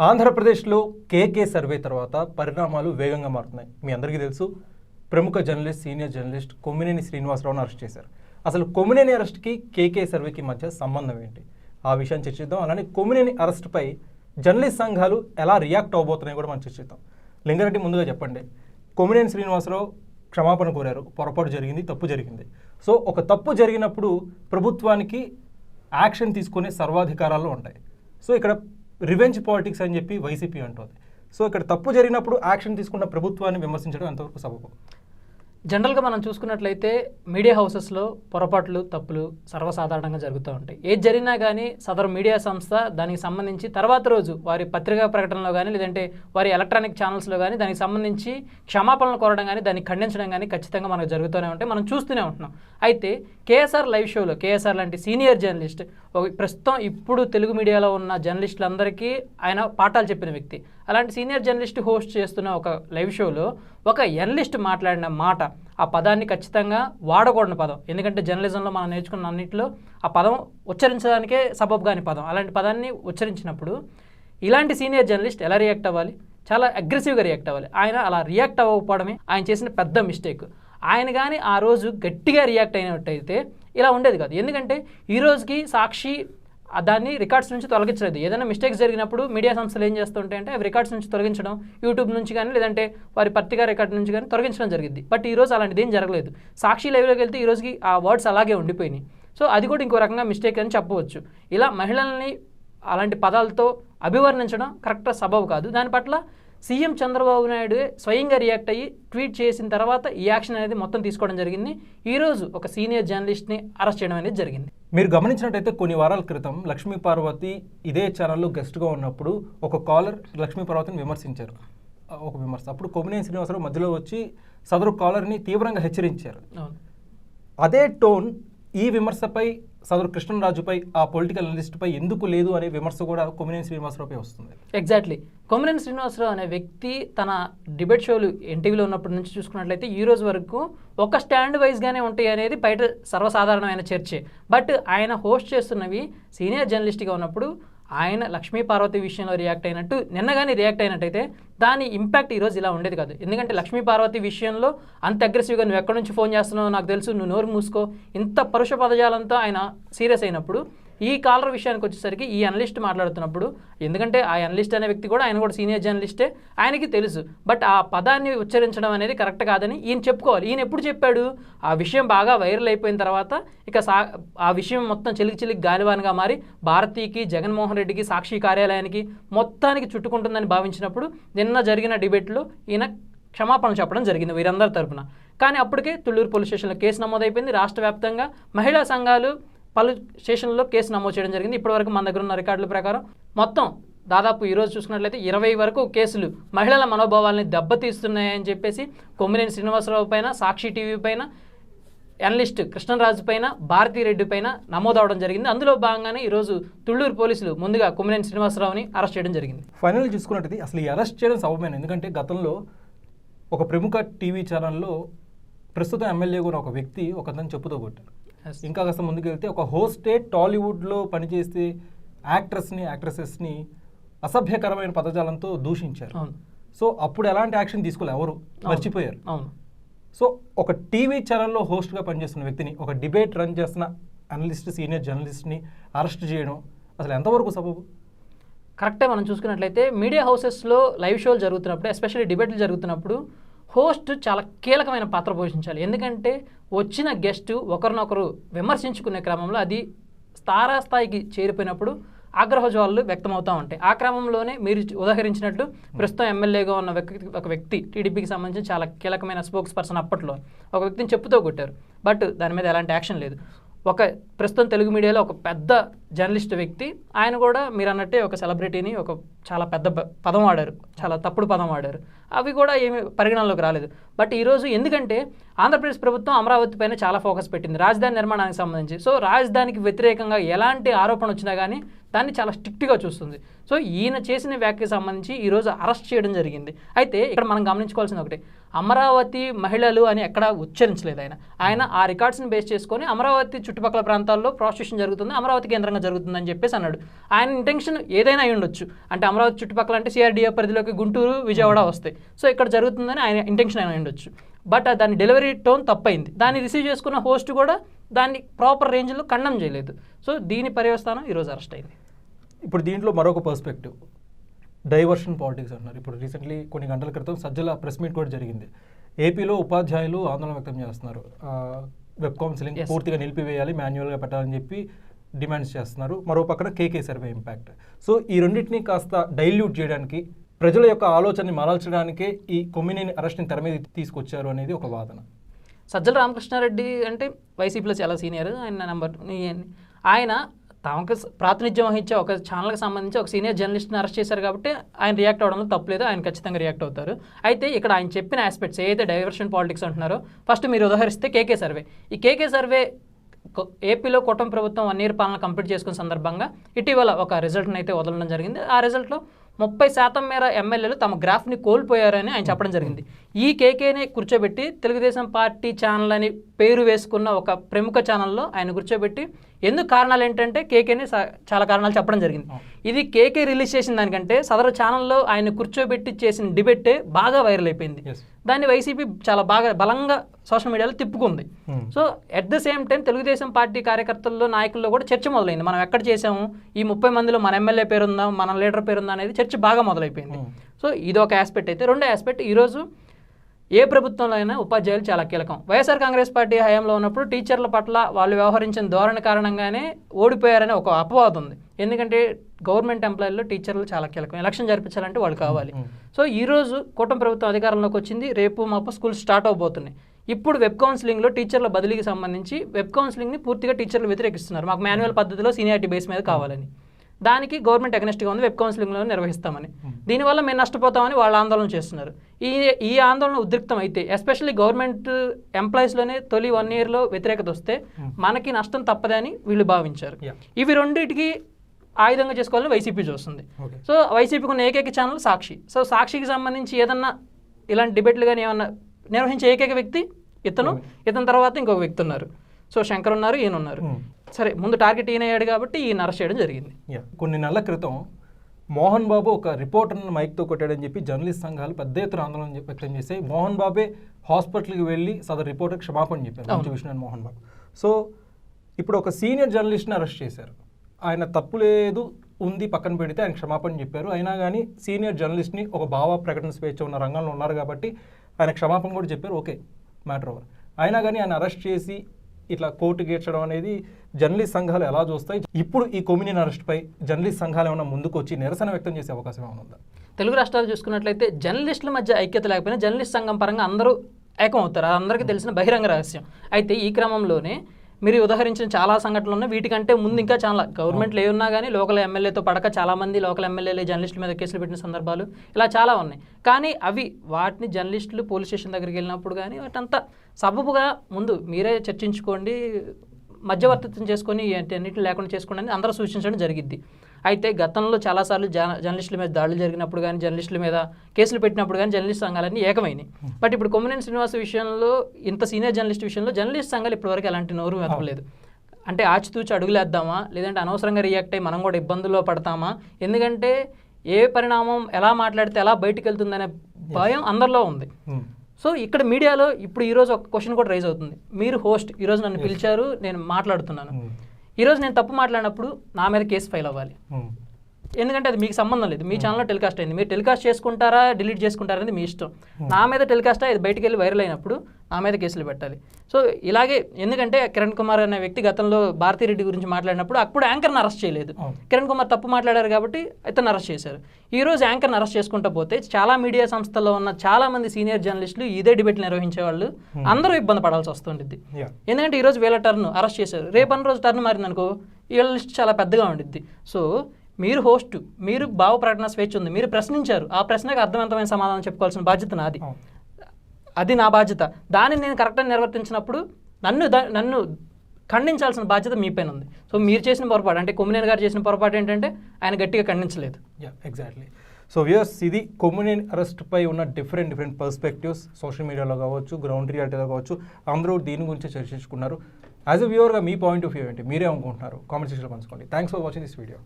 ఆంధ్రప్రదేశ్లో KK survey తర్వాత పరిణామాలు వేగంగా మారుతున్నాయి. మీ అందరికీ తెలుసు ప్రముఖ జర్నలిస్ట్ సీనియర్ జర్నలిస్ట్ కొమ్మినేని శ్రీనివాసరావును అరెస్ట్ చేశారు. అసలు కొమ్మినేని అరెస్ట్కి కేకే సర్వేకి మధ్య సంబంధం ఏంటి? ఆ విషయాన్ని చర్చిద్దాం. అలానే కొమ్మినేని అరెస్ట్పై జర్నలిస్ట్ సంఘాలు ఎలా రియాక్ట్ అవబోతున్నాయో కూడా మనం చర్చిద్దాం. లింగారెడ్డి ముందుగా చెప్పండి. కొమ్మినేని శ్రీనివాసరావు క్షమాపణ కోరారు. పొరపాటు జరిగింది తప్పు జరిగింది. సో ఒక తప్పు జరిగినప్పుడు ప్రభుత్వానికి యాక్షన్ తీసుకునే సర్వాధికారాలు ఉంటాయి. సో ఇక్కడ రివెంజ్ పాలిటిక్స్ అని చెప్పి వైసీపీ అంటుంది. సో ఇక్కడ తప్పు జరిగినప్పుడు యాక్షన్ తీసుకున్న ప్రభుత్వాన్ని విమర్శించడం ఎంతవరకు సబబు? జనరల్గా మనం చూసుకున్నట్లయితే మీడియా హౌసెస్లో పొరపాట్లు తప్పులు సర్వసాధారణంగా జరుగుతూ ఉంటాయి. ఏది జరిగినా కానీ సదరు మీడియా సంస్థ దానికి సంబంధించి తర్వాత రోజు వారి పత్రికా ప్రకటనలో కానీ లేదంటే వారి ఎలక్ట్రానిక్ ఛానల్స్లో కానీ దానికి సంబంధించి క్షమాపణలు కోరడం కానీ దాన్ని ఖండించడం కానీ ఖచ్చితంగా మనకు జరుగుతూనే ఉంటాయి. మనం చూస్తూనే ఉంటున్నాం. అయితే కేఎస్ఆర్ లైవ్ షోలో కేఎస్ఆర్ లాంటి సీనియర్ జర్నలిస్ట్ ఒక- ప్రస్తుతం ఇప్పుడు తెలుగు మీడియాలో ఉన్న జర్నలిస్టులందరికీ ఆయన పాఠాలు చెప్పిన వ్యక్తి. అలాంటి సీనియర్ జర్నలిస్ట్ హోస్ట్ చేస్తున్న ఒక లైవ్ షోలో ఒక ఎనలిస్ట్ మాట్లాడిన మాట ఆ పదాన్ని ఖచ్చితంగా వాడకూడని పదం. ఎందుకంటే జర్నలిజంలో మనం నేర్చుకున్న అన్నింటిలో ఆ పదం ఉచ్చరించడానికే సబబ్ కాని పదం. అలాంటి పదాన్ని ఉచ్చరించినప్పుడు ఇలాంటి సీనియర్ జర్నలిస్ట్ ఎలా రియాక్ట్ అవ్వాలి? చాలా అగ్రెసివ్గా రియాక్ట్ అవ్వాలి. ఆయన అలా రియాక్ట్ అవ్వకపోవడమే ఆయన చేసిన పెద్ద మిస్టేక్. ఆయన కానీ ఆ రోజు గట్టిగా రియాక్ట్ అయినట్టయితే ఇలా ఉండేది కాదు. ఎందుకంటే ఈ రోజుకి సాక్షి దాన్ని రికార్డ్స్ నుంచి తొలగించలేదు. ఏదైనా మిస్టేక్స్ జరిగినప్పుడు మీడియా సంస్థలు ఏం చేస్తుంటాయంటే అవి రికార్డ్స్ నుంచి తొలగించడం యూట్యూబ్ నుంచి కానీ లేదంటే వారి పత్రికా రికార్డ్ నుంచి కానీ తొలగించడం జరిగింది. బట్ ఈ రోజు అలాంటిది ఏం జరగలేదు. సాక్షి లైవ్లోకి వెళ్తే ఈ రోజుకి ఆ వర్డ్స్ అలాగే ఉండిపోయినాయి. సో అది కూడా ఇంకో రకంగా మిస్టేక్ అని చెప్పవచ్చు. ఇలా మహిళల్ని అలాంటి పదాలతో అభివర్ణించడం కరెక్ట్ సబబు కాదు. దాని పట్ల సీఎం చంద్రబాబు నాయుడు స్వయంగా రియాక్ట్ అయ్యి ట్వీట్ చేసిన తర్వాత ఈ యాక్షన్ అనేది మొత్తం తీసుకోవడం జరిగింది. ఈరోజు ఒక సీనియర్ జర్నలిస్ట్ని అరెస్ట్ చేయడం అనేది జరిగింది. మీరు గమనించినట్టయితే కొన్ని వారాల క్రితం లక్ష్మీ పార్వతి ఇదే ఛానల్లో గెస్ట్గా ఉన్నప్పుడు ఒక కాలర్ లక్ష్మీ పార్వతిని విమర్శించారు. ఒక విమర్శ. అప్పుడు కొమ్మినేని శ్రీనివాసరావు మధ్యలో వచ్చి సదరు కాలర్ని తీవ్రంగా హెచ్చరించారు. అదే టోన్ ఈ విమర్శపై సదరు కృష్ణరాజుపై ఆ పొలిటికల్ అనలిస్ట్పై ఎందుకు లేదు అనే విమర్శ కూడా కొమ్మినేని శ్రీనివాసరావుపై వస్తుంది. ఎగ్జాక్ట్లీ కొమరేని శ్రీనివాసరావు అనే వ్యక్తి తన డిబేట్ షోలు ఎన్టీవీలో ఉన్నప్పటి నుంచి చూసుకున్నట్లయితే ఈ రోజు వరకు ఒక స్టాండ్ వైజ్గానే ఉంటాయి అనేది బయట సర్వసాధారణమైన చర్చే. బట్ ఆయన హోస్ట్ చేస్తున్నవి సీనియర్ జర్నలిస్ట్గా ఉన్నప్పుడు ఆయన లక్ష్మీ పార్వతి విషయంలో రియాక్ట్ అయినట్టు నిన్న కానీ రియాక్ట్ అయినట్టయితే దాని ఇంపాక్ట్ ఈరోజు ఇలా ఉండేది కాదు. ఎందుకంటే లక్ష్మీ పార్వతి విషయంలో అంత అగ్రెసివ్గా నువ్వు ఎక్కడి నుంచి ఫోన్ చేస్తున్నావు నాకు తెలుసు నువ్వు నోరు మూసుకో ఇంత పరుష పదజాలంతో ఆయన సీరియస్ అయినప్పుడు ఈ కాలర్ విషయానికి వచ్చేసరికి ఈ అనలిస్ట్ మాట్లాడుతున్నప్పుడు ఎందుకంటే ఆ అనలిస్ట్ అనే వ్యక్తి కూడా ఆయన కూడా సీనియర్ జర్నలిస్టే ఆయనకి తెలుసు. బట్ ఆ పదాన్ని ఉచ్చరించడం అనేది కరెక్ట్ కాదని ఈయన చెప్పుకోవాలి. ఈయన ఎప్పుడు చెప్పాడు? ఆ విషయం బాగా వైరల్ అయిపోయిన తర్వాత ఇక సా ఆ విషయం మొత్తం చిలికి చిలికి గాలివాన్గా మారి భారతీకి జగన్మోహన్ రెడ్డికి సాక్షి కార్యాలయానికి మొత్తానికి చుట్టుకుంటుందని భావించినప్పుడు నిన్న జరిగిన డిబేట్లో ఈయన క్షమాపణలు చెప్పడం జరిగింది వీరందరి తరఫున కానీ అప్పటికే తుళ్ళూరు పోలీస్ స్టేషన్లో కేసు నమోదైపోయింది. రాష్ట్ర వ్యాప్తంగా మహిళా సంఘాలు పలు స్టేషన్లలో కేసు నమోదు చేయడం జరిగింది. ఇప్పటివరకు మన దగ్గర ఉన్న రికార్డుల ప్రకారం మొత్తం దాదాపు ఈరోజు చూసుకున్నట్లయితే ఇరవై వరకు కేసులు మహిళల మనోభావాల్ని దెబ్బతీస్తున్నాయని చెప్పేసి కొమ్మినేని శ్రీనివాసరావు పైన సాక్షి టీవీ పైన అనలిస్ట్ కృష్ణరాజు పైన భారతీరెడ్డి పైన నమోదవడం జరిగింది. అందులో భాగంగానే ఈరోజు తుళ్ళూరు పోలీసులు ముందుగా కొమ్మినేని శ్రీనివాసరావుని అరెస్ట్ చేయడం జరిగింది. ఫైనల్ చూసుకున్నట్టు అసలు ఈ అరెస్ట్ చేయడం సబబమైన ఎందుకంటే గతంలో ఒక ప్రముఖ టీవీ ఛానల్లో ప్రస్తుతం ఎమ్మెల్యే కూడా ఒక వ్యక్తి ఒక అతను చెప్పుతో కొట్టారు. ఇంకా కాస్త ముందుకు వెళ్తే ఒక హోస్టే టాలీవుడ్లో పనిచేసే యాక్ట్రెస్ని యాక్ట్రెసెస్ని అసభ్యకరమైన పదజాలంతో దూషించారు. అవును. సో అప్పుడు ఎలాంటి యాక్షన్ తీసుకోలే? ఎవరు? మర్చిపోయారు. అవును. సో ఒక టీవీ ఛానల్లో హోస్ట్గా పనిచేస్తున్న వ్యక్తిని ఒక డిబేట్ రన్ చేస్తున్న అనలిస్ట్ సీనియర్ జర్నలిస్ట్ని అరెస్ట్ చేయడం అసలు ఎంతవరకు సబబు? కరెక్టే మనం చూసుకున్నట్లయితే మీడియా హౌసెస్లో లైవ్ షోలు జరుగుతున్నప్పుడు ఎస్పెషల్లీ డిబేట్లు జరుగుతున్నప్పుడు హోస్ట్ చాలా కీలకమైన పాత్ర పోషించాలి. ఎందుకంటే వచ్చిన గెస్ట్ ఒకరినొకరు విమర్శించుకునే క్రమంలో అది తారాస్థాయికి చేరిపోయినప్పుడు ఆగ్రహజ్వాలు వ్యక్తమవుతూ ఉంటాయి. ఆ క్రమంలోనే మీరు ఉదాహరించినట్లు ప్రస్తుతం ఎమ్మెల్యేగా ఉన్న వ్యక్తి ఒక వ్యక్తి టీడీపీకి సంబంధించి చాలా కీలకమైన స్పోక్స్ పర్సన్ అప్పట్లో. ఒక వ్యక్తిని చెప్పుతో కొట్టారు. బట్ దాని మీద ఎలాంటి యాక్షన్ లేదు. ఒక ప్రస్తుతం తెలుగు మీడియాలో ఒక పెద్ద జర్నలిస్ట్ వ్యక్తి. ఆయన కూడా మీరు అన్నట్టే ఒక సెలబ్రిటీని ఒక చాలా పెద్ద పదం వాడారు. చాలా తప్పుడు పదం వాడారు. అవి కూడా ఏమి పరిగణనలోకి రాలేదు. బట్ ఈరోజు ఎందుకంటే ఆంధ్రప్రదేశ్ ప్రభుత్వం అమరావతి పైన చాలా ఫోకస్ పెట్టింది. రాజధాని నిర్మాణానికి సంబంధించి. సో రాజధానికి వ్యతిరేకంగా ఎలాంటి ఆరోపణ వచ్చినా కానీ దాన్ని చాలా స్ట్రిక్ట్గా చూస్తుంది. సో ఈయన చేసిన వ్యాఖ్యకి సంబంధించి ఈరోజు అరెస్ట్ చేయడం జరిగింది. అయితే ఇక్కడ మనం గమనించుకోవాల్సింది ఒకటి. అమరావతి మహిళలు అని ఎక్కడా ఉచ్చరించలేదు ఆయన. ఆయన ఆ రికార్డ్స్ని బేస్ చేసుకొని అమరావతి చుట్టుపక్కల ప్రాంతాల్లో ప్రాస్టిట్యూషన్ జరుగుతుంది అమరావతి కేంద్రంగా జరుగుతుందని చెప్పేసి అన్నాడు. ఆయన ఇంటెన్షన్ ఏదైనా అయి ఉండొచ్చు. అంటే అమరావతి చుట్టుపక్కల అంటే సిఆర్డీఏ పరిధిలోకి గుంటూరు విజయవాడ వస్తాయి. సో ఇక్కడ జరుగుతుందని ఆయన ఇంటెన్షన్ అయినా ఉండొచ్చు. బట్ దాని డెలివరీ టోన్ తప్పైంది. దాన్ని రిసీవ్ చేసుకున్న హోస్ట్ కూడా దాన్ని ప్రాపర్ రేంజ్లో ఖండం చేయలేదు. సో దీని పర్యవస్థానం ఈరోజు అరెస్ట్ అయింది. ఇప్పుడు దీంట్లో మరొక పర్స్పెక్టివ్ డైవర్షన్ పాలిటిక్స్ అంటున్నారు. ఇప్పుడు రీసెంట్లీ కొన్ని గంటల క్రితం సజ్జల ప్రెస్ మీట్ కూడా జరిగింది. ఏపీలో ఉపాధ్యాయులు ఆందోళన వ్యక్తం చేస్తున్నారు. Web counselling. పూర్తిగా నిలిపివేయాలి మాన్యువల్గా పెట్టాలని చెప్పి డిమాండ్స్ చేస్తున్నారు. మరో పక్కన కేకే సర్వే ఇంపాక్ట్ సో ఈ రెండింటిని కాస్త డైల్యూట్ చేయడానికి ప్రజల యొక్క ఆలోచనని మరల్చడానికే ఈ కొమ్మినేని అరెస్ట్ని తెర మీద తీసుకొచ్చారు అనేది ఒక వాదన. సజ్జల రామకృష్ణారెడ్డి అంటే వైసీపీలో చాలా సీనియర్ ఆయన నెంబర్ ఆయన తమకు ప్రాతినిధ్యం వహించే ఒక ఛానల్కి సంబంధించి ఒక సీనియర్ జర్నలిస్ట్ని అరెస్ట్ చేశారు కాబట్టి ఆయన రియాక్ట్ అవ్వడంలో తప్పలేదు ఆయన ఖచ్చితంగా రియాక్ట్ అవుతారు. అయితే ఇక్కడ ఆయన చెప్పిన ఆస్పెక్ట్స్ ఏదైతే డైవర్షన్ పాలిటిక్స్ అంటున్నారో ఫస్ట్ మీరు ఉదాహరిస్తే కేకే సర్వే. ఈ కేకే సర్వే ఏపీలో కూటమి ప్రభుత్వం వన్ ఇయర్ పాలన కంప్లీట్ చేసుకున్న సందర్భంగా ఇటీవల ఒక రిజల్ట్ని అయితే వదలడం జరిగింది. ఆ రిజల్ట్లో ముప్పై శాతం మేర ఎమ్మెల్యేలు తమ గ్రాఫ్ని కోల్పోయారని ఆయన చెప్పడం జరిగింది. ఈ కేకేని కూర్చోబెట్టి తెలుగుదేశం పార్టీ ఛానల్ అని పేరు వేసుకున్న ఒక ప్రముఖ ఛానల్లో ఆయన కూర్చోబెట్టి ఎందుకు కారణాలు ఏంటంటే కేకేని చాలా కారణాలు చెప్పడం జరిగింది. ఇది కేకే రిలీజ్ చేసిన దానికంటే సదరు ఛానల్లో ఆయన కూర్చోబెట్టి చేసిన డిబేటే బాగా వైరల్ అయిపోయింది. దాన్ని వైసీపీ చాలా బాగా బలంగా సోషల్ మీడియాలో తిప్పుకుంది. Hmm. So at the same time Telugu Desam party కార్యకర్తల్లో నాయకుల్లో కూడా చర్చ మొదలైంది. మనం ఎక్కడ చేసాము ఈ ముప్పై మందిలో మన ఎమ్మెల్యే పేరుందా? మన లీడర్ పేరుందా అనేది చర్చ బాగా మొదలైపోయింది. Hmm. సో ఇది ఒక ఆస్పెక్ట్ అయితే. రెండో ఆస్పెక్ట్ ఈరోజు ఏ ప్రభుత్వంలో అయినా ఉపాధ్యాయులు చాలా కీలకం. వైఎస్ఆర్ కాంగ్రెస్ పార్టీ హయాంలో ఉన్నప్పుడు టీచర్ల పట్ల వాళ్ళు వ్యవహరించిన ధోరణి కారణంగానే ఓడిపోయారనే ఒక అపవాదం ఉంది. ఎందుకంటే గవర్నమెంట్ ఎంప్లాయీల్లో టీచర్లు చాలా కీలకం. ఎలక్షన్ జరిపించాలంటే వాళ్ళు కావాలి. సో ఈ రోజు కూటమి ప్రభుత్వం అధికారంలోకి వచ్చింది. రేపు మాపు స్కూల్ స్టార్ట్ అవబోతున్నాయి. ఇప్పుడు వెబ్ కౌన్సిలింగ్లో టీచర్ల బదిలీకి సంబంధించి వెబ్ కౌన్సిలింగ్ని పూర్తిగా టీచర్లు వ్యతిరేకిస్తున్నారు. మాకు మాన్యువల్ పద్ధతిలో సీనియారిటీ బేస్ మీద కావాలని. దానికి గవర్నమెంట్ అగనెస్ట్గా ఉంది వెబ్ కౌన్సిలింగ్లో నిర్వహిస్తామని. దీనివల్ల మేము నష్టపోతామని వాళ్ళు ఆందోళన చేస్తున్నారు. ఈ ఈ ఆందోళన ఉద్రిక్తం అయితే ఎస్పెషల్లీ గవర్నమెంట్ ఎంప్లాయీస్లోనే తొలి వన్ ఇయర్లో వ్యతిరేకత వస్తే మనకి నష్టం తప్పదని వీళ్ళు భావించారు. ఇవి రెండింటికి ఆయుధంగా చేసుకోవాలని వైసీపీ చూస్తుంది. సో వైసీపీకి ఉన్న ఏకైక ఛానల్ సాక్షి. సో సాక్షికి సంబంధించి ఏదన్నా ఇలాంటి డిబేట్లు కానీ ఏమన్నా నిర్వహించే ఏకైక వ్యక్తి ఇతను. ఇతని తర్వాత ఇంకొక వ్యక్తి ఉన్నారు. సో శంకర్ ఉన్నారు ఈయన ఉన్నారు. Hmm. సరే ముందు టార్గెట్ ఈయన అయ్యాడు కాబట్టి ఈయన అరెస్ట్ చేయడం జరిగింది. కొన్ని నెలల క్రితం మోహన్ బాబు ఒక రిపోర్టర్ని మైక్తో కొట్టాడని చెప్పి జర్నలిస్ట్ సంఘాలు పెద్ద ఎత్తున ఆందోళన వ్యక్తం చేశాయి. మోహన్ బాబే హాస్పిటల్కి వెళ్ళి సదరు రిపోర్టర్కి క్షమాపణ చెప్పారు మంచు విష్ణు మోహన్ బాబు. సో ఇప్పుడు ఒక సీనియర్ జర్నలిస్ట్ని అరెస్ట్ చేశారు. ఆయన తప్పు లేదు ఉంది పక్కన పెడితే ఆయన క్షమాపణ చెప్పారు. అయినా కానీ సీనియర్ జర్నలిస్ట్ని ఒక భావ ప్రకటన స్వేచ్ఛ ఉన్న రంగంలో ఉన్నారు కాబట్టి ఆయన క్షమాపణ కూడా చెప్పారు. Okay matter over. అయినా కానీ ఆయన అరెస్ట్ చేసి ఇట్లా కోర్టు గేర్చడం అనేది జర్నలిస్ట్ సంఘాలు ఎలా చూస్తాయి? ఇప్పుడు ఈ కొమినియన్ అరెస్ట్పై జర్నలిస్ట్ సంఘాలు ఏమైనా ముందుకు వచ్చి నిరసన వ్యక్తం చేసే అవకాశం ఏమైనా ఉందా? తెలుగు రాష్ట్రాలు చూసుకున్నట్లయితే జర్నలిస్టుల మధ్య ఐక్యత లేకపోయినా జర్నలిస్ట్ సంఘం పరంగా అందరూ ఏకం అవుతారు అది అందరికీ తెలిసిన బహిరంగ రహస్యం. అయితే ఈ క్రమంలోనే మీరు ఉదాహరించిన చాలా సంఘటనలు ఉన్నాయి. వీటికంటే ముందు ఇంకా చాలా గవర్నమెంట్లు ఏ ఉన్నా కానీ లోకల్ ఎమ్మెల్యేతో పడక చాలామంది లోకల్ ఎమ్మెల్యేలు జర్నలిస్టుల మీద కేసులు పెట్టిన సందర్భాలు ఇలా చాలా ఉన్నాయి. కానీ అవి వాటిని జర్నలిస్టులు పోలీస్ స్టేషన్ దగ్గరికి వెళ్ళినప్పుడు కానీ వాటంతా సబబుగా ముందు మీరే చర్చించుకోండి మధ్యవర్తిత్వం చేసుకొని అన్నిటిని లేకుండా చేసుకోండి అందరూ సూచించడం జరిగింది అయితే గతంలో చాలాసార్లు జర్నలిస్టుల మీద దాడులు జరిగినప్పుడు కానీ జర్నలిస్టుల మీద కేసులు పెట్టినప్పుడు కానీ జర్నలిస్ట్ సంఘాలన్నీ ఏకమైనాయి. బట్ ఇప్పుడు కొమ్మినేని శ్రీనివాస్ విషయంలో ఇంత సీనియర్ జర్నలిస్ట్ విషయంలో జర్నలిస్ట్ సంఘాలు ఇప్పటివరకు ఎలాంటి నోరు వెతకలేదు. అంటే ఆచితూచి అడుగులేద్దామా? లేదంటే అనవసరంగా రియాక్ట్ అయ్యి మనం కూడా ఇబ్బందుల్లో పడతామా? ఎందుకంటే ఏ పరిణామం ఎలా మాట్లాడితే ఎలా బయటికి వెళ్తుందనే భయం అందరిలో ఉంది. Hmm. సో ఇక్కడ మీడియాలో ఇప్పుడు ఈరోజు ఒక క్వశ్చన్ కూడా రైజ్ అవుతుంది. మీరు హోస్ట్ ఈరోజు నన్ను పిలిచారు నేను మాట్లాడుతున్నాను. Hmm. ఈరోజు నేను తప్పు మాట్లాడినప్పుడు నా మీద కేసు ఫైల్ అవ్వాలి. Hmm. ఎందుకంటే అది మీకు సంబంధం లేదు. మీ ఛానల్లో టెలికాస్ట్ అయింది. మీరు టెలికాస్ట్ చేసుకుంటారా డిలీట్ చేసుకుంటారా అనేది మీ ఇష్టం. నా మీద టెలికాస్ట్ ఇది బయటికి వెళ్ళి వైరల్ అయినప్పుడు నా మీద కేసులు పెట్టాలి. సో ఇలాగే ఎందుకంటే కిరణ్ కుమార్ అనే వ్యక్తి గతంలో భారతిరెడ్డి గురించి మాట్లాడినప్పుడు అప్పుడు యాంకర్ని అరెస్ట్ చేయలేదు. కిరణ్ కుమార్ తప్పు మాట్లాడారు కాబట్టి ఇతను అరెస్ట్ చేశారు. ఈ రోజు యాంకర్ని అరెస్ట్ చేసుకుంటూ పోతే చాలా మీడియా సంస్థల్లో ఉన్న చాలా మంది సీనియర్ జర్నలిస్టులు ఇదే డిబేట్లు నిర్వహించే వాళ్ళు అందరూ ఇబ్బంది పడాల్సి వస్తుంటుంది. ఎందుకంటే ఈరోజు వీళ్ళ టర్న్ అరెస్ట్ చేశారు. రేపన్న రోజు టర్న్ మారింది అనుకో వీళ్ళ లిస్ట్ చాలా పెద్దగా ఉండిద్ది. సో మీరు హోస్ట్ మీరు భావ ప్రకటన స్వేచ్ఛ ఉంది మీరు ప్రశ్నించారు. ఆ ప్రశ్నకు అర్థవంతమైన సమాధానం చెప్పుకోవాల్సిన బాధ్యత నాది. అది నా బాధ్యత. దాన్ని నేను కరెక్ట్గా నిర్వర్తించినప్పుడు నన్ను నన్ను ఖండించాల్సిన బాధ్యత మీ పైన ఉంది. సో మీరు చేసిన పొరపాటు అంటే కొమ్మినేని గారు చేసిన పొరపాటు ఏంటంటే ఆయన గట్టిగా ఖండించలేదు. యా ఎగ్జాక్ట్లీ సో వ్యూయర్స్ ఇది కొమ్మునేని అరెస్ట్పై ఉన్న డిఫరెంట్ డిఫరెంట్ పర్స్పెక్టివ్స్ సోషల్ మీడియాలో కావచ్చు గ్రౌండ్ రియాలిటీలో కావచ్చు. అందరూ దీని గురించి చర్చించుకున్నారు. యాజ్ అ వ్యూవర్గా మీ పాయింట్ ఆఫ్ వ్యూ ఏంటి? మీరే అనుకుంటున్నారు. కామెంట్ సెక్షన్లో పంచుకోండి. Thanks for watching this video